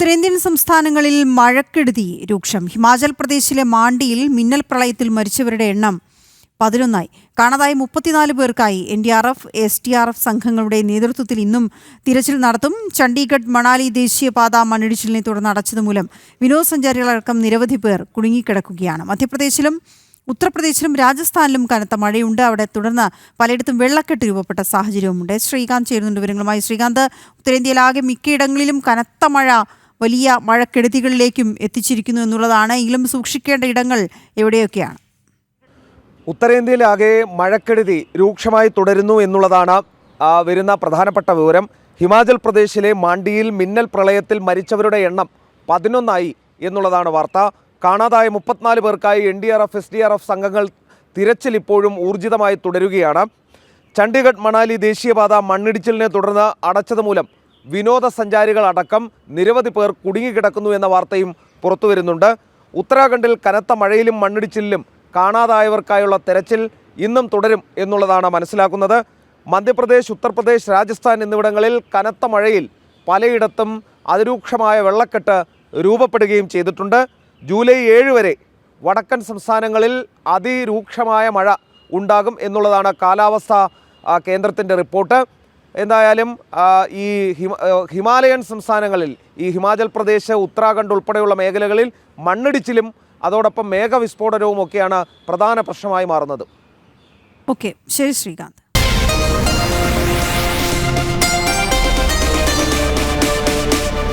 ഉത്തരേന്ത്യൻ സംസ്ഥാനങ്ങളിൽ മഴക്കെടുതി രൂക്ഷം. ഹിമാചൽ പ്രദേശിലെ മാണ്ടിയിൽ മിന്നൽ പ്രളയത്തിൽ മരിച്ചവരുടെ എണ്ണം പതിനൊന്നായി. കാണാതായ മുപ്പത്തിനാല് പേർക്കായി N D R F S D R F സംഘങ്ങളുടെ നേതൃത്വത്തിൽ ഇന്നും തിരച്ചിൽ നടത്തും. ചണ്ഡീഗഡ് മണാലി ദേശീയപാത മണ്ണിടിച്ചിലിനെ തുടർന്ന് അടച്ചതുമൂലം വിനോദസഞ്ചാരികളടക്കം നിരവധി പേർ കുടുങ്ങിക്കിടക്കുകയാണ്. മധ്യപ്രദേശിലും ഉത്തർപ്രദേശിലും രാജസ്ഥാനിലും കനത്ത മഴയുണ്ട്. അവിടെ തുടർന്ന് പലയിടത്തും വെള്ളക്കെട്ട് രൂപപ്പെട്ട സാഹചര്യവുമുണ്ട്. ശ്രീകാന്ത് ചേരുന്നുണ്ട് വിവരങ്ങളുമായി. ശ്രീകാന്ത് ഉത്തരേന്ത്യയിലാകെ മിക്കയിടങ്ങളിലും കനത്ത മഴ വലിയ മഴക്കെടുതികളിലേക്കും എത്തിച്ചിരിക്കുന്നു എന്നുള്ളതാണ്. എങ്കിലും സൂക്ഷിക്കേണ്ട ഇടങ്ങൾ എവിടെയൊക്കെയാണ്? ഉത്തരേന്ത്യയിലാകെ മഴക്കെടുതി രൂക്ഷമായി തുടരുന്നു എന്നുള്ളതാണ് വരുന്ന പ്രധാനപ്പെട്ട വിവരം. ഹിമാചൽ പ്രദേശിലെ മാണ്ടിയിൽ മിന്നൽ പ്രളയത്തിൽ മരിച്ചവരുടെ എണ്ണം പതിനൊന്നായി എന്നുള്ളതാണ് വാർത്ത. കാണാതായ മുപ്പത്തിനാല് പേർക്കായി N D R F S D R F സംഘങ്ങൾ തിരച്ചിൽ ഇപ്പോഴും ഊർജിതമായി തുടരുകയാണ്. ചണ്ഡീഗഡ് മണാലി ദേശീയപാത മണ്ണിടിച്ചിലിനെ തുടർന്ന് അടച്ചത് അടക്കം നിരവധി പേർ കുടുങ്ങിക്കിടക്കുന്നു എന്ന വാർത്തയും പുറത്തു വരുന്നുണ്ട് ഉത്തരാഖണ്ഡിൽ കനത്ത മഴയിലും മണ്ണിടിച്ചിലും കാണാതായവർക്കായുള്ള തെരച്ചിൽ ഇന്നും തുടരും എന്നുള്ളതാണ് മനസ്സിലാക്കുന്നത്. മധ്യപ്രദേശ് ഉത്തർപ്രദേശ് രാജസ്ഥാൻ എന്നിവിടങ്ങളിൽ കനത്ത മഴയിൽ പലയിടത്തും അതിരൂക്ഷമായ വെള്ളക്കെട്ട് രൂപപ്പെടുകയും ചെയ്തിട്ടുണ്ട്. ജൂലൈ ഏഴ് വരെ വടക്കൻ സംസ്ഥാനങ്ങളിൽ അതിരൂക്ഷമായ മഴ ഉണ്ടാകും എന്നുള്ളതാണ് കാലാവസ്ഥാ കേന്ദ്രത്തിന്റെ റിപ്പോർട്ട്. എന്തായാലും ഈ ഹിമ ഹിമാലയൻ സംസ്ഥാനങ്ങളിൽ ഈ ഹിമാചൽ പ്രദേശ് ഉത്തരാഖണ്ഡ് ഉൾപ്പെടെയുള്ള മേഖലകളിൽ മണ്ണിടിച്ചിലും അതോടൊപ്പം മേഘവിസ്ഫോടനവും ഒക്കെയാണ് പ്രധാന പ്രശ്നമായി മാറുന്നത്. ഓക്കെ. ശരി ശ്രീകാന്ത്.